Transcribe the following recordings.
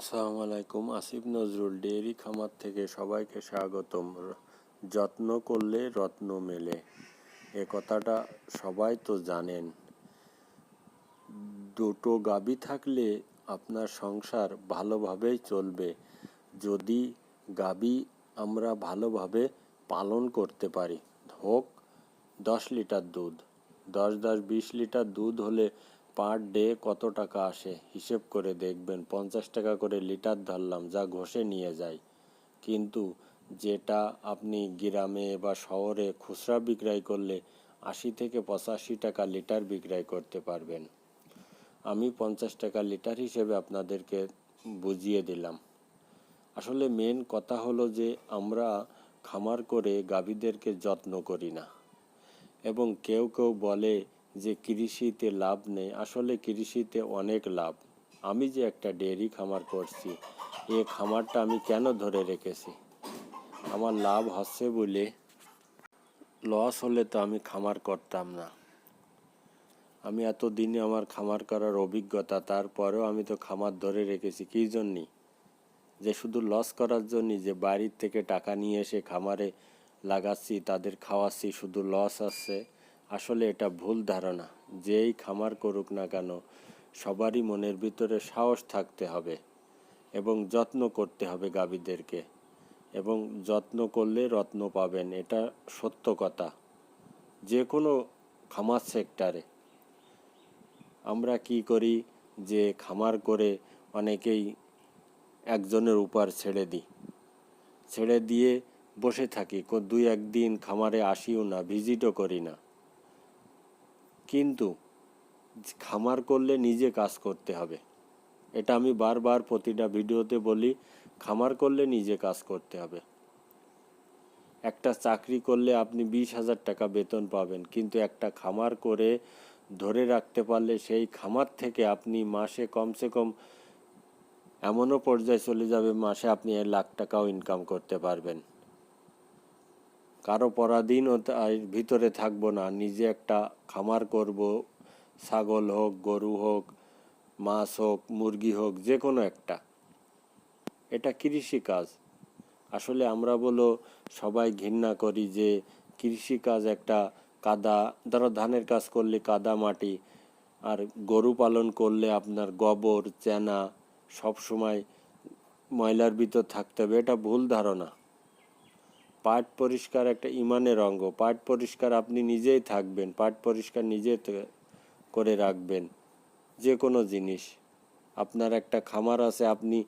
আসসালামু আলাইকুম, আসিফ নজরুল ডেয়ারি খামার থেকে সবাইকে স্বাগতম। যত্ন করলে রত্ন মেলে, এ কথাটা সবাই তো জানেন। দুটো গাবি থাকলে আপনার সংসার ভালোভাবেই চলবে। যদি গাবি আমরা ভালোভাবে পালন করতে পারি হোক দশ লিটার দুধ, দশ দশ বিশ লিটার দুধ হলে পার ডে কত টাকা আসে? হিসেব করে দেখবেন, পঞ্চাশ টাকা করে লিটার ধরলাম, যা ঘষে নিয়ে যায়। কিন্তু যেটা আপনি গ্রামে বা শহরে খুচরা বিক্রয় করলে আশি থেকে পঁচাশি টাকা লিটার বিক্রয় করতে পারবেন। আমি পঞ্চাশ টাকা লিটার হিসেবে আপনাদেরকে বুঝিয়ে দিলাম। আসলে মেন কথা হলো যে, আমরা খামার করে গাভীদেরকে যত্ন করি না। এবং কেউ কেউ বলে যে কৃষিতে লাভ নেই, আসলে কৃষিতে অনেক লাভ। আমি যে একটা ডেয়ারি খামার করছি এই খামারটা আমি কেন ধরে রেখেছি? আমার লাভ হচ্ছে বলে লস হলে তো আমি খামার করতাম না। আমি এত দিনে আমার খামার করার অভিজ্ঞতা, তারপরেও আমি তো খামার ধরে রেখেছি, কী জন্যে? যে শুধু লস করার জন্য যে বাড়ির থেকে টাকা নিয়ে এসে খামারে লাগাচ্ছি, তাদের খাওয়াচ্ছি, শুধু লস আসছে আসলে এটা ভুল ধারণা। যেই খামার করুক না কেন, সবারই মনের ভিতরে সাহস থাকতে হবে এবং যত্ন করতে হবে গাভীদেরকে এবং যত্ন করলে রত্ন পাবেন, এটা সত্য কথা। যে কোনো খামার সেক্টরে। আমরা কি করি যে খামার করে অনেকেই একজনের উপর ছেড়ে দিই। ছেড়ে দিয়ে বসে থাকি দুই একদিন খামারে আসিও না, ভিজিটও করি না। কিন্তু খামার করলে নিজে কাজ করতে হবে। এটা আমি বারবার প্রতিটা ভিডিওতে বলি, খামার করলে নিজে কাজ করতে হবে। একটা চাকরি করলে আপনি বিশ হাজার টাকা বেতন পাবেন, কিন্তু একটা খামার করে ধরে রাখতে পারলে সেই খামার থেকে আপনি মাসে কমসে কম এমনও পর্যায়ে চলে যাবে, মাসে আপনি লাখ টাকাও ইনকাম করতে পারবেন। কারও পরাধীন তার ভিতরে থাকব না। নিজে একটা খামার করব। ছাগল হোক, গরু হোক, মাছ হোক, মুরগি হোক যে কোনো একটা। এটা কৃষি কাজ আসলে আমরা বলো, সবাই ঘৃণা করি যে কৃষি কাজ একটা কাদা, ধরো ধানের কাজ করলে কাদা মাটি, আর গরু পালন করলে আপনার গোবর, চেনা সব সময় ময়লার ভিতর থাকতে হবে। এটা ভুল ধারণা। পাট পরিষ্কার একটা ইমানের অঙ্গ। পাট পরিষ্কার আপনি নিজেই থাকবেন পাট পরিষ্কার নিজে করে রাখবেন যে কোনো জিনিস। আপনার একটা খামার আছে, আপনি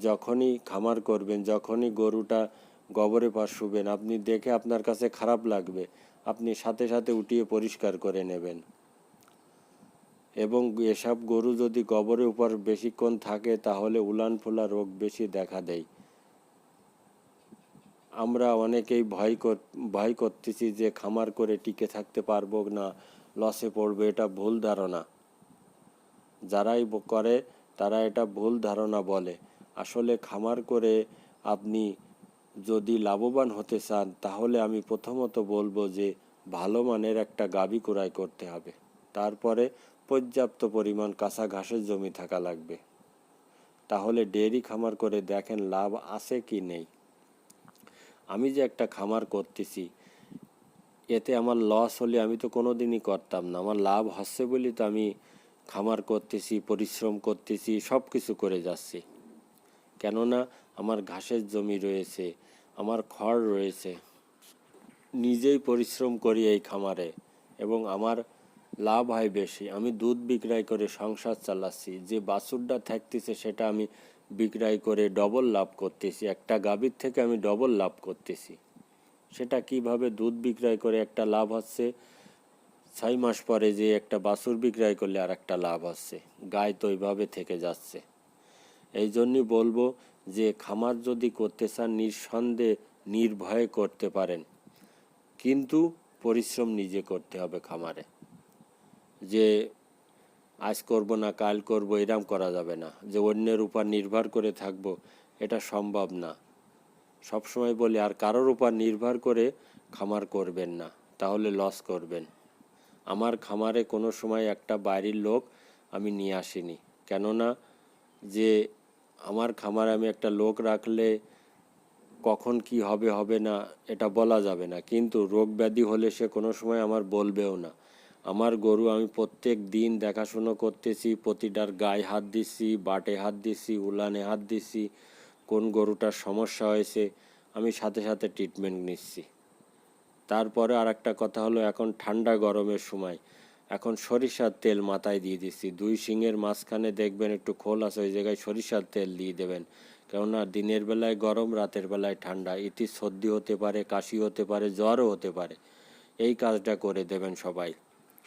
যখনই খামার করবেন, যখনই গরুটা গোবরে পাশ শুবেন, আপনি দেখে আপনার কাছে খারাপ লাগবে, আপনি সাথে সাথে উঠিয়ে পরিষ্কার করে নেবেন। এবং এসব গরু যদি গোবরের উপর বেশিক্ষণ থাকে, তাহলে উলান ফোলা রোগ বেশি দেখা দেয়। আমরা অনেকেই ভয় কর, ভয় করতেছি যে খামার করে টিকে থাকতে পারব না লসে পড়বে, এটা ভুল ধারণা। যারাই করে, তারা এটা ভুল ধারণা বলে। আসলে খামার করে আপনি যদি লাভবান হতে চান, তাহলে আমি প্রথমত বলব যে ভালো মানের একটা গাভী ক্রয় করতে হবে। তারপরে পর্যাপ্ত পরিমাণ কাঁচা ঘাসের জমি থাকা লাগবে। তাহলে ডেয়ারি খামার করে দেখেন লাভ আছে কি নেই। আমি যে একটা খামার করতেছি, এতে আমার লস হলে আমি তো কোনো দিনই করতাম না। আমার লাভ হচ্ছে বলি তো আমি খামার করতেছি, পরিশ্রম করতেছি সব কিছু করে যাচ্ছি। কেননা আমার ঘাসের জমি রয়েছে, আমার খড় রয়েছে, নিজেই পরিশ্রম করি এই খামারে এবং আমার লাভ হয় বেশি। আমি দুধ বিক্রয় করে সংসার চালাচ্ছি, যে বাছুরটা থাকতেছে সেটা আমি বিক্রয় করে ডবল লাভ করতেছি। একটা গাভীর থেকে আমি ডবল লাভ করতেছি। সেটা কীভাবে দুধ বিক্রয় করে একটা লাভ হচ্ছে? ছয় মাস পরে যে একটা বাছুর বিক্রয় করলে আর একটা লাভ হচ্ছে। গায়ে তো ওইভাবে থেকে যাচ্ছে। এই জন্যই বলব যে খামার যদি করতে চান, নিঃসন্দেহে নির্ভয়ে করতে পারেন। কিন্তু পরিশ্রম নিজে করতে হবে খামারে। যে আজ করব না, কাল করব, এরম করা যাবে না। যে অন্যের উপর নির্ভর করে থাকব, এটা সম্ভব না। সবসময় বলি, আর কারোর উপর নির্ভর করে খামার করবেন না, তাহলে লস করবেন। আমার খামারে কোনো সময় একটা বাইরের লোক আমি নিয়ে আসিনি। কেননা, যে আমার খামারে আমি একটা লোক রাখলে কখন কি হবে হবে না, এটা বলা যাবে না। কিন্তু রোগ ব্যাধি হলে সে কোনো সময় আমার বলবেও না। আমার গরু আমি প্রত্যেক দিন দেখাশুনো করতেছি, প্রতিটার গায়ে হাত দিচ্ছি বাটে হাত দিচ্ছি উলানে হাত দিচ্ছি কোন গরুটার সমস্যা হয়েছে, আমি সাথে সাথে ট্রিটমেন্ট নিচ্ছি। তারপরে আর একটা কথা হলো, এখন ঠান্ডা গরমের সময়, এখন সরিষার তেল মাথায় দিয়ে দিচ্ছি। দুই শিঙের মাঝখানে দেখবেন একটু খোল আছে, ওই জায়গায় সরিষার তেল দিয়ে দেবেন। কেননা দিনের বেলায় গরম, রাতের বেলায় ঠান্ডা। ইতি সর্দি হতে পারে, কাশি হতে পারে, জ্বরও হতে পারে। এই কাজটা করে দেবেন সবাই।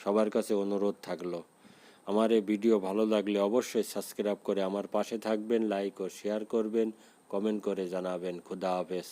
সবার কাছে অনুরোধ থাকল। আমার এই ভিডিও ভালো লাগলে অবশ্যই সাবস্ক্রাইব করে আমার পাশে থাকবেন লাইক ও শেয়ার করবেন কমেন্ট করে জানাবেন। খুদা হাফেজ।